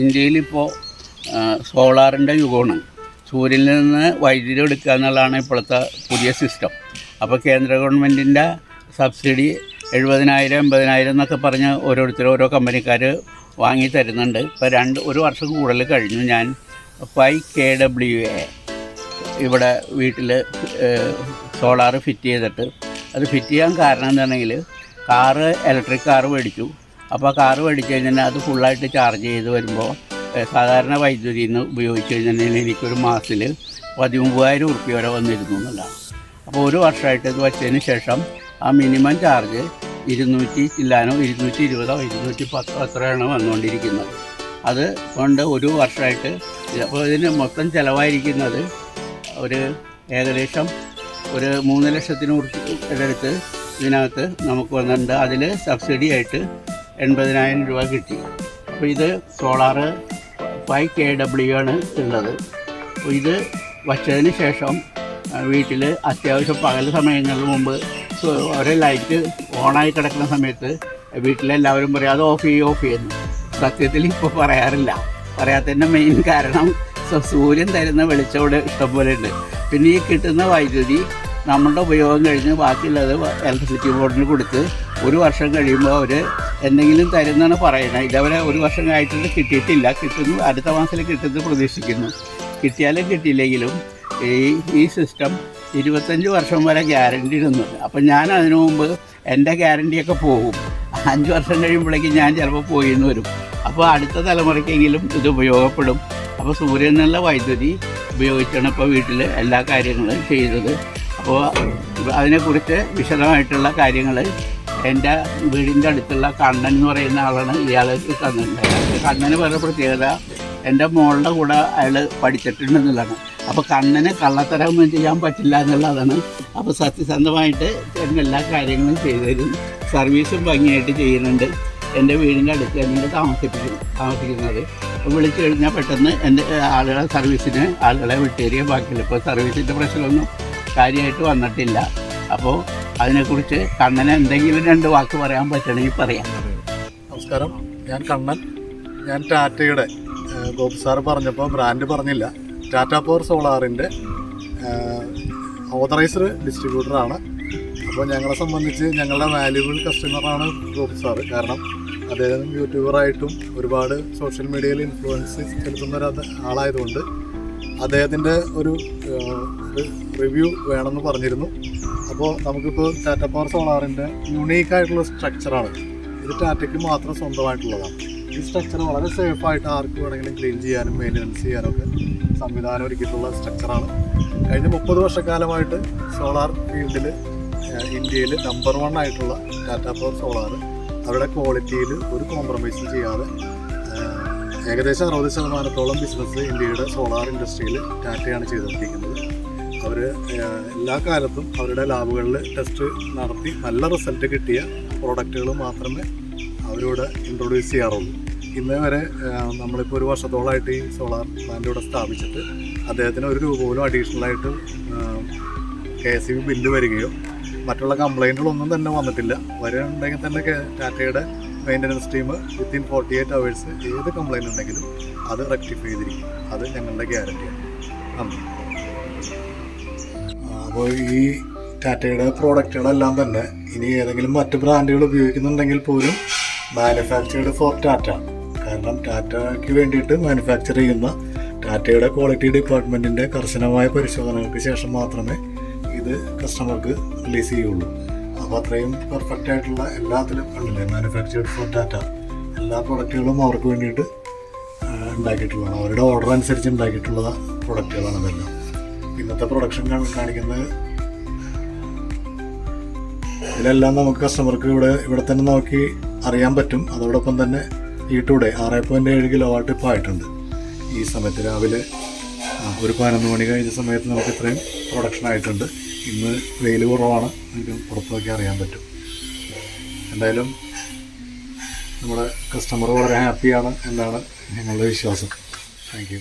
ഇന്ത്യയിലിപ്പോൾ സോളാറിന്റെ യുഗമാണ്. സൂര്യനിൽ നിന്ന് വൈദ്യുതി എടുക്കുക എന്നുള്ളതാണ് ഇപ്പോഴത്തെ പുതിയ സിസ്റ്റം അപ്പോൾ കേന്ദ്ര ഗവൺമെന്റിന്റെ സബ്സിഡി എഴുപതിനായിരം എൺപതിനായിരം എന്നൊക്കെ പറഞ്ഞ് ഓരോരുത്തർ ഓരോ കമ്പനിക്കാർ വാങ്ങി തരുന്നുണ്ട്. ഇപ്പോൾ രണ്ട് ഒരു വർഷം കൂടുതൽ കഴിഞ്ഞു. ഞാൻ ഫൈവ് കെ ഡബ്ല്യു എ ഇവിടെ വീട്ടിൽ സോളാർ ഫിറ്റ് ചെയ്തിട്ട്. അത് ഫിറ്റ് ചെയ്യാൻ കാരണം എന്താണെങ്കിൽ കാറ് ഇലക്ട്രിക് കാറ് മേടിച്ചു. അപ്പോൾ ആ കാറ് മേടിച്ച് കഴിഞ്ഞാൽ അത് ഫുള്ളായിട്ട് ചാർജ് ചെയ്ത് വരുമ്പോൾ സാധാരണ വൈദ്യുതിയിൽ നിന്ന് ഉപയോഗിച്ച് കഴിഞ്ഞാൽ എനിക്കൊരു മാസത്തിൽ പതിമൂവായിരം ഉറുപ്പ്യ വരെ വന്നിരുന്നു എന്നുള്ളതാണ്. അപ്പോൾ ഒരു വർഷമായിട്ട് ഇത് വച്ചതിന് ശേഷം ആ മിനിമം ചാർജ് ഇരുന്നൂറ്റി ചില്ലാനോ ഇരുന്നൂറ്റി ഇരുപതോ ഇരുന്നൂറ്റി പത്തോ അത്രയാണ് വന്നുകൊണ്ടിരിക്കുന്നത്. അത് കൊണ്ട് ഒരു വർഷമായിട്ട് അപ്പോൾ ഇതിന് മൊത്തം ചിലവായിരിക്കുന്നത് ഒരു ഏകദേശം ഒരു മൂന്ന് ലക്ഷത്തിന് അടുത്ത് ഇതിനകത്ത് നമുക്ക് വന്നിട്ടുണ്ട്. അതിൽ സബ്സിഡി ആയിട്ട് എൺപതിനായിരം രൂപ കിട്ടി. അപ്പോൾ ഇത് സോളാറ് ഫൈവ് കെ ഡബ്ല്യു ആണ് ഉള്ളത്. ഇത് വച്ചതിന് ശേഷം വീട്ടിൽ അത്യാവശ്യം പകൽ സമയങ്ങളിൽ മുമ്പ് ഒരു ലൈറ്റ് ഓണായി കിടക്കുന്ന സമയത്ത് വീട്ടിലെല്ലാവരും പറയും അത് ഓഫ് ചെയ്യും ഓഫ് ചെയ്യുന്നു സത്യത്തിൽ ഇപ്പോൾ പറയാറില്ല. പറയാത്തതിന്റെ മെയിൻ കാരണം സൂര്യൻ തരുന്ന വെളിച്ചം ഇവിടെ ഇഷ്ടംപോലെ ഉണ്ട്. പിന്നെ ഈ കിട്ടുന്ന വൈദ്യുതി നമ്മളുടെ ഉപയോഗം കഴിഞ്ഞ് ബാക്കിയുള്ളത് ഇലക്ട്രിസിറ്റി ബോർഡിന് കൊടുത്ത് ഒരു വർഷം കഴിയുമ്പോൾ അവർ എന്തെങ്കിലും തരുമെന്നാണ് പറയുന്നത്. ഇതവരെ ഒരു വർഷം കഴിഞ്ഞിട്ട് കിട്ടിയിട്ടില്ല. കിട്ടുന്നു. അടുത്ത മാസത്തിൽ കിട്ടുന്നത് പ്രതീക്ഷിക്കുന്നു. കിട്ടിയാലും കിട്ടിയില്ലെങ്കിലും ഈ ഈ സിസ്റ്റം ഇരുപത്തഞ്ച് വർഷം വരെ ഗ്യാരണ്ടി ഇടുന്നുണ്ട്. അപ്പം ഞാൻ അതിനു മുമ്പ് എന്റെ ഗ്യാരണ്ടിയൊക്കെ പോകും. അഞ്ച് വർഷം കഴിയുമ്പോഴേക്കും ഞാൻ ചിലപ്പോൾ പോയി എന്ന് വരും. അപ്പോൾ അടുത്ത തലമുറയ്ക്കെങ്കിലും ഇത് ഉപയോഗപ്പെടും. അപ്പോൾ സൂര്യൻ നല്ല വൈദ്യുതി ഉപയോഗിച്ചാണ് ഇപ്പോൾ വീട്ടിൽ എല്ലാ കാര്യങ്ങളും ചെയ്തത്. അപ്പോൾ അതിനെക്കുറിച്ച് വിശദമായിട്ടുള്ള കാര്യങ്ങൾ എന്റെ വീടിന്റെ അടുത്തുള്ള കണ്ണൻ എന്ന് പറയുന്ന ആളാണ് ഇയാളെ തന്നിട്ടുണ്ടായത് കണ്ണന് വേറെ പ്രത്യേകത എന്റെ മോളുടെ കൂടെ അയാൾ പഠിച്ചിട്ടുണ്ടെന്നുള്ളതാണ്. അപ്പോൾ കണ്ണന് കള്ളത്തരമൊന്നും ചെയ്യാൻ പറ്റില്ല എന്നുള്ളതാണ്. അപ്പോൾ സത്യസന്ധമായിട്ട് എന്റെ എല്ലാ കാര്യങ്ങളും ചെയ്തു തരും. സർവീസും ഭംഗിയായിട്ട് ചെയ്യുന്നുണ്ട്. എന്റെ വീടിന്റെ അടുത്ത് തന്നെ താമസിപ്പിക്കും താമസിക്കുന്നത്. വിളിച്ചു കഴിഞ്ഞാൽ പെട്ടെന്ന് എന്റെ ആളുകളെ സർവീസിന് ആളുകളെ വിട്ടേരിയ ബാക്കിയില്ല ഇപ്പോൾ സർവീസിന്റെ പ്രശ്നമൊന്നും കാര്യമായിട്ട് വന്നിട്ടില്ല. അപ്പോൾ അതിനെക്കുറിച്ച് കണ്ണന് എന്തെങ്കിലും രണ്ട് വാക്ക് പറയാൻ പറ്റണമെങ്കിൽ പറയാം. നമസ്കാരം. ഞാൻ കണ്ണൻ. ഞാൻ ടാറ്റയുടെ ഗോപി സാർ പറഞ്ഞപ്പോൾ ബ്രാൻഡ് പറഞ്ഞില്ല. ടാറ്റ പവർ സോളാറിന്റെ ഓതറൈസ്ഡ് ഡിസ്ട്രിബ്യൂട്ടറാണ്. അപ്പോൾ ഞങ്ങളെ സംബന്ധിച്ച് ഞങ്ങളുടെ വാല്യുബിൾ കസ്റ്റമറാണ് ഗോപി സാറ്. കാരണം അദ്ദേഹം യൂട്യൂബറായിട്ടും ഒരുപാട് സോഷ്യൽ മീഡിയയിൽ ഇൻഫ്ലുവൻസ് ചെലുത്തുന്ന ഒരു ആളായതുകൊണ്ട് അദ്ദേഹത്തിന്റെ ഒരു റിവ്യൂ വേണമെന്ന് പറഞ്ഞിരുന്നു. അപ്പോൾ നമുക്കിപ്പോൾ ടാറ്റ പവർ സോളാറിന്റെ യുണീക്ക് ആയിട്ടുള്ള സ്ട്രക്ചറാണ് ഇത് ടാറ്റയ്ക്ക് മാത്രം സ്വന്തമായിട്ടുള്ളതാണ്. ഈ സ്ട്രക്ചർ വളരെ സേഫായിട്ട് ആർക്ക് വേണമെങ്കിലും ക്ലീൻ ചെയ്യാനും മെയിന്റനൻസ് ചെയ്യാനും ഒക്കെ സംവിധാനം ഒരുക്കിയിട്ടുള്ള സ്ട്രക്ചറാണ് കഴിഞ്ഞ മുപ്പത് വർഷക്കാലമായിട്ട് സോളാർ ഫീൽഡിൽ ഇന്ത്യയിൽ നമ്പർ വൺ ആയിട്ടുള്ള ടാറ്റ പവർ സോളാർ അവരുടെ ക്വാളിറ്റിയിൽ ഒരു കോംപ്രമൈസും ചെയ്യാതെ ഏകദേശം അറുപത് ശതമാനത്തോളം ബിസിനസ് ഇന്ത്യയുടെ സോളാർ ഇൻഡസ്ട്രിയിൽ ടാറ്റയാണ് ചെയ്തുകൊണ്ടിരിക്കുന്നത്. അവർ എല്ലാ കാലത്തും അവരുടെ ലാബുകളിൽ ടെസ്റ്റ് നടത്തി നല്ല റിസൾട്ട് കിട്ടിയ പ്രോഡക്റ്റുകൾ മാത്രമേ അവരിവിടെ ഇൻട്രൊഡ്യൂസ് ചെയ്യാറുള്ളൂ. ഇന്ന് വരെ നമ്മളിപ്പോൾ ഒരു വർഷത്തോളമായിട്ട് ഈ സോളാർ പ്ലാന്റ് ഇവിടെ സ്ഥാപിച്ചിട്ട് അദ്ദേഹത്തിന് ഒരു രൂപ പോലും അഡീഷണലായിട്ട് കെ എസ് ബി ബില്ല് വരികയോ മറ്റുള്ള കംപ്ലൈന്റുകളൊന്നും തന്നെ വന്നിട്ടില്ല. വരികയുണ്ടെങ്കിൽ തന്നെ ടാറ്റയുടെ maintenance team within forty eight hours ഏത് കംപ്ലൈന്റ് ഉണ്ടെങ്കിലും അത് റെക്ടിഫൈ ചെയ്തിരിക്കും. അത് ഞങ്ങളുടെ ഗ്യാരണ്ടിയാണ് നന്ദി. അപ്പോൾ ഈ ടാറ്റയുടെ പ്രോഡക്റ്റുകളെല്ലാം തന്നെ ഇനി ഏതെങ്കിലും മറ്റ് ബ്രാൻഡുകൾ ഉപയോഗിക്കുന്നുണ്ടെങ്കിൽ പോലും മാനുഫാക്ചേർഡ് ഫോർ ടാറ്റ. കാരണം ടാറ്റയ്ക്ക് വേണ്ടിയിട്ട് മാനുഫാക്ചർ ചെയ്യുന്ന ടാറ്റയുടെ ക്വാളിറ്റി ഡിപ്പാർട്ട്മെന്റിന്റെ കർശനമായ പരിശോധനകൾക്ക് ശേഷം മാത്രമേ ഇത് കസ്റ്റമർക്ക് റിലീസ് ചെയ്യുള്ളൂ. അപ്പോൾ അത്രയും പെർഫെക്റ്റ് ആയിട്ടുള്ള എല്ലാത്തിലും കണ്ടില്ലേ മാനുഫാക്ചേർഡ് ഫോർ ടാറ്റ? എല്ലാ പ്രൊഡക്റ്റുകളും അവർക്ക് വേണ്ടിയിട്ട് ഉണ്ടാക്കിയിട്ടുള്ളതാണ്. അവരുടെ ഓർഡർ അനുസരിച്ച് ഉണ്ടാക്കിയിട്ടുള്ള പ്രൊഡക്റ്റുകളാണ് ഇതെല്ലാം. ഇന്നത്തെ പ്രൊഡക്ഷൻ കാണിക്കുന്നത്. ഇതിലെല്ലാം നമുക്ക് കസ്റ്റമർക്ക് ഇവിടെ ഇവിടെ തന്നെ നോക്കി അറിയാൻ പറ്റും. അതോടൊപ്പം തന്നെ ഈ ടുഡേ ആറ് പോയിന്റ് ഏഴ് കിലോ വാട്ട് ഇപ്പോൾ ആയിട്ടുണ്ട്. ഈ സമയത്ത് രാവിലെ ഒരു പതിനൊന്ന് മണി കഴിഞ്ഞ സമയത്ത് നമുക്ക് ഇത്രയും പ്രൊഡക്ഷൻ ആയിട്ടുണ്ട്. ഇന്ന് വെയിൽ കുറവാണ്. നമുക്ക് പുറത്ത് നോക്കി അറിയാൻ പറ്റും. എന്തായാലും നമ്മുടെ കസ്റ്റമർ വളരെ ഹാപ്പിയാണ് എന്നാണ് ഞങ്ങളുടെ വിശ്വാസം. താങ്ക്